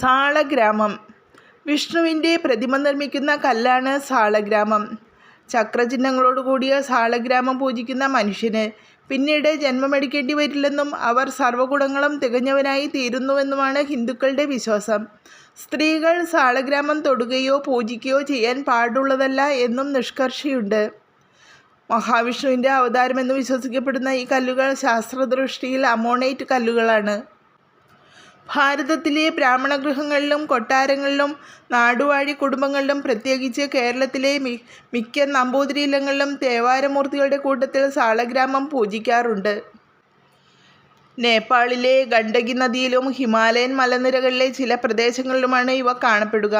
സാളഗ്രാമം. വിഷ്ണുവിന്റെ പ്രതിമ നിർമ്മിക്കുന്ന കല്ലാണ് സാളഗ്രാമം. ചക്രചിഹ്നങ്ങളോട് കൂടിയ സാളഗ്രാമം പൂജിക്കുന്ന മനുഷ്യന് പിന്നീട് ജന്മമെടുക്കേണ്ടി വരില്ലെന്നും അവർ സർവഗുണങ്ങളും തികഞ്ഞവനായി തീരുന്നുവെന്നുമാണ് ഹിന്ദുക്കളുടെ വിശ്വാസം. സ്ത്രീകൾ സാളഗ്രാമം തൊടുകയോ പൂജിക്കുകയോ ചെയ്യാൻ പാടുള്ളതല്ല എന്നും നിഷ്കർഷയുണ്ട്. മഹാവിഷ്ണുവിന്റെ അവതാരമെന്ന് വിശ്വസിക്കപ്പെടുന്ന ഈ കല്ലുകൾ ശാസ്ത്രദൃഷ്ടിയിൽ അമോണൈറ്റ് കല്ലുകളാണ്. ഭാരതത്തിലെ ബ്രാഹ്മണ ഗൃഹങ്ങളിലും കൊട്ടാരങ്ങളിലും നാടുവാഴി കുടുംബങ്ങളിലും പ്രത്യേകിച്ച് കേരളത്തിലെ മി മിക്ക നമ്പൂതിരിയിലങ്ങളിലും തേവാരമൂർത്തികളുടെ കൂട്ടത്തിൽ സാളഗ്രാമം പൂജിക്കാറുണ്ട്. നേപ്പാളിലെ ഗണ്ഡകി നദിയിലും ഹിമാലയൻ മലനിരകളിലെ ചില പ്രദേശങ്ങളിലുമാണ് ഇവ കാണപ്പെടുക.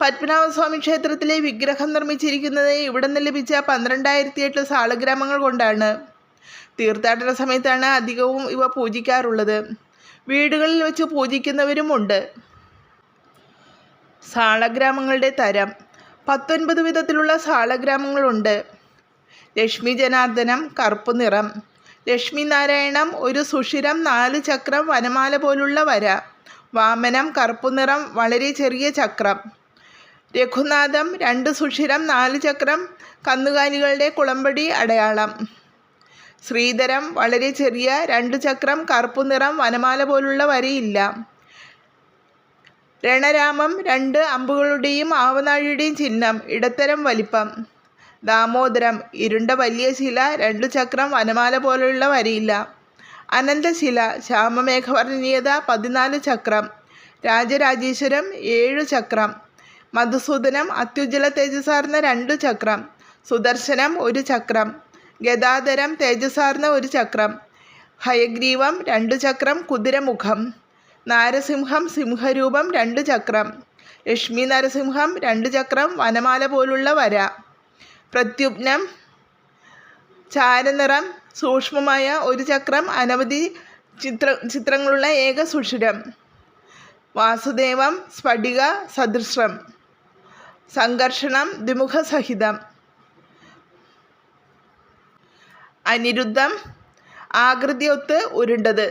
പത്മനാഭസ്വാമി ക്ഷേത്രത്തിലെ വിഗ്രഹം നിർമ്മിച്ചിരിക്കുന്നത് ഇവിടെ നിന്ന് ലഭിച്ച പന്ത്രണ്ടായിരത്തി എട്ട് സാളഗ്രാമങ്ങൾ കൊണ്ടാണ്. തീർത്ഥാടന സമയത്താണ് അധികവും ഇവ പൂജിക്കാറുള്ളത്. വീടുകളിൽ വെച്ച് പൂജിക്കുന്നവരുമുണ്ട് സാളഗ്രാമങ്ങളുടെ തരം. പത്തൊൻപത് വിധത്തിലുള്ള സാളഗ്രാമങ്ങളുണ്ട് ലക്ഷ്മി ജനാർദ്ദനം കറുപ്പ് നിറം. ലക്ഷ്മി നാരായണം ഒരു സുഷിരം നാല് ചക്രം വനമാല പോലുള്ള വര. വാമനം കറുപ്പ് നിറം വളരെ ചെറിയ ചക്രം. രഘുനാഥം രണ്ട് സുഷിരം നാല് ചക്രം കന്നുകാലികളുടെ കുളമ്പടി അടയാളം. ശ്രീധരം വളരെ ചെറിയ രണ്ട് ചക്രം കറുപ്പ് നിറം വനമാല പോലുള്ള വരയില്ല. രണരാമം രണ്ട് അമ്പുകളുടെയും ആവനാഴിയുടെയും ചിഹ്നം ഇടത്തരം വലിപ്പം. ദാമോദരം ഇരുണ്ട വലിയ ശില രണ്ടു ചക്രം വനമാല പോലുള്ള വരയില്ല. അനന്തശില ശ്യാമമേഘവർണീയത പതിനാല് ചക്രം. രാജരാജേശ്വരം ഏഴു ചക്രം. മധുസൂദനം അത്യുജ്വല തേജസ്സാർന്ന രണ്ടു ചക്രം. സുദർശനം ഒരു ചക്രം. ഗദാധരം തേജസാർന്ന ഒരു ചക്രം. ഹയഗ്രീവം രണ്ടു ചക്രം കുതിരമുഖം. നാരസിംഹം സിംഹരൂപം രണ്ടു ചക്രം. ലക്ഷ്മി നരസിംഹം രണ്ടു ചക്രം വനമാല പോലുള്ള വര. പ്രത്യുപ്നം ചാരനിറം സൂക്ഷ്മമായ ഒരു ചക്രം അനവധി ചിത്ര ചിത്രങ്ങളുള്ള ഏക സുഷിരം. വാസുദേവം സ്ഫടിക സദൃശം സംഘർഷണം ദ്വിമുഖ സഹിതം അനിരുദ്ധം ആകൃതിയൊത്ത് ഉരുണ്ടത്.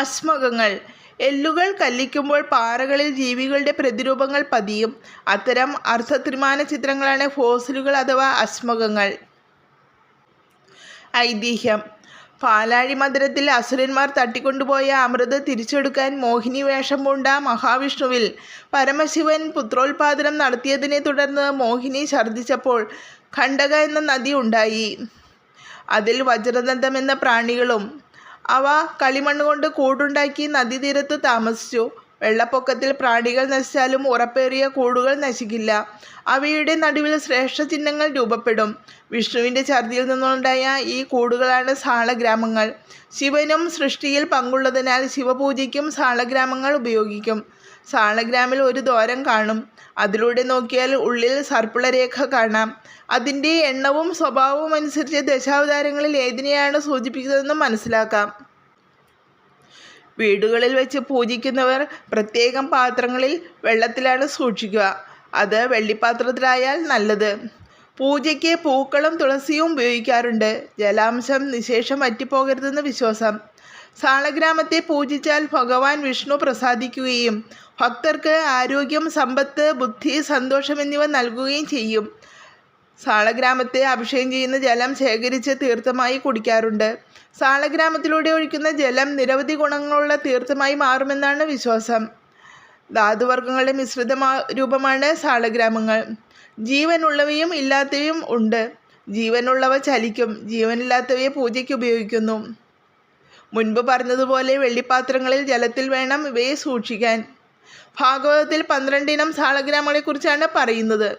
അശ്മകങ്ങൾ എല്ലുകൾ കല്ലിക്കുമ്പോൾ പാറകളിൽ ജീവികളുടെ പ്രതിരൂപങ്ങൾ പതിയും. അത്തരം അർത്ഥത്രിമാന ചിത്രങ്ങളാണ് ഫോസിലുകൾ അഥവാ അശ്മകങ്ങൾ ഐതിഹ്യം. പാലാഴി മന്ദിരത്തിൽ അസുരന്മാർ തട്ടിക്കൊണ്ടുപോയ അമൃത് തിരിച്ചെടുക്കാൻ മോഹിനി വേഷം പൂണ്ട മഹാവിഷ്ണുവിൽ പരമശിവൻ പുത്രോത്പാദനം നടത്തിയതിനെ തുടർന്ന് മോഹിനി ഛർദ്ദിച്ചപ്പോൾ ഖണ്ഡക എന്ന നദി ഉണ്ടായി. അതിൽ വജ്രദന്തം എന്ന പ്രാണികളും അവ കളിമണ്ണ് കൊണ്ട് കൂടുണ്ടാക്കി നദീതീരത്ത് താമസിച്ചു. വെള്ളപ്പൊക്കത്തിൽ പ്രാണികൾ നശിച്ചാലും ഉറപ്പേറിയ കൂടുകൾ നശിക്കില്ല. അവയുടെ നടുവിൽ ശ്രേഷ്ഠ ചിഹ്നങ്ങൾ രൂപപ്പെടും. വിഷ്ണുവിന്റെ ഛർദിയിൽ നിന്നുണ്ടായ ഈ കൂടുകളാണ് സാളഗ്രാമങ്ങൾ. ശിവനും സൃഷ്ടിയിൽ പങ്കുള്ളതിനാൽ ശിവപൂജയ്ക്കും സാളഗ്രാമങ്ങൾ ഉപയോഗിക്കും. സാളഗ്രാമിൽ ഒരു ദ്വാരം കാണും. അതിലൂടെ നോക്കിയാൽ ഉള്ളിൽ സർപ്പിളരേഖ കാണാം. അതിന്റെ എണ്ണവും സ്വഭാവവും അനുസരിച്ച് ദശാവതാരങ്ങളിൽ ഏതിനെയാണ് സൂചിപ്പിക്കുന്നതെന്ന് മനസ്സിലാക്കാം. വീടുകളിൽ വെച്ച് പൂജിക്കുന്നവർ പ്രത്യേകം പാത്രങ്ങളിൽ വെള്ളത്തിലാണ് സൂക്ഷിക്കുക. അത് വെള്ളിപ്പാത്രത്തിലായാൽ നല്ലത്. പൂജയ്ക്ക് പൂക്കളും തുളസിയും ഉപയോഗിക്കാറുണ്ട്. ജലാംശം നിശേഷം വറ്റിപ്പോകരുതെന്ന് വിശ്വാസം. സാളഗ്രാമത്തെ പൂജിച്ചാൽ ഭഗവാൻ വിഷ്ണു പ്രസാദിക്കുകയും ഭക്തർക്ക് ആരോഗ്യം സമ്പത്ത് ബുദ്ധി സന്തോഷം എന്നിവ നൽകുകയും ചെയ്യും. സാളഗ്രാമത്തെ അഭിഷേകം ചെയ്യുന്ന ജലം ശേഖരിച്ച് തീർത്ഥമായി കുടിക്കാറുണ്ട്. സാളഗ്രാമത്തിലൂടെ ഒഴിക്കുന്ന ജലം നിരവധി ഗുണങ്ങളുള്ള തീർത്ഥമായി മാറുമെന്നാണ് വിശ്വാസം. ധാതുവർഗങ്ങളുടെ മിശ്രിത രൂപമാണ് സാളഗ്രാമങ്ങൾ. ജീവനുള്ളവയും ഇല്ലാത്തവയും ഉണ്ട്. ജീവനുള്ളവ ചലിക്കും. ജീവനില്ലാത്തവയെ പൂജയ്ക്ക് ഉപയോഗിക്കുന്നു. മുൻപ് പറഞ്ഞതുപോലെ വെള്ളിപ്പാത്രങ്ങളിൽ ജലത്തിൽ വേണം ഇവയെ സൂക്ഷിക്കാൻ. ഭാഗവതത്തിൽ പന്ത്രണ്ടിനം സാളഗ്രാമങ്ങളെക്കുറിച്ചാണ് പറയുന്നത്.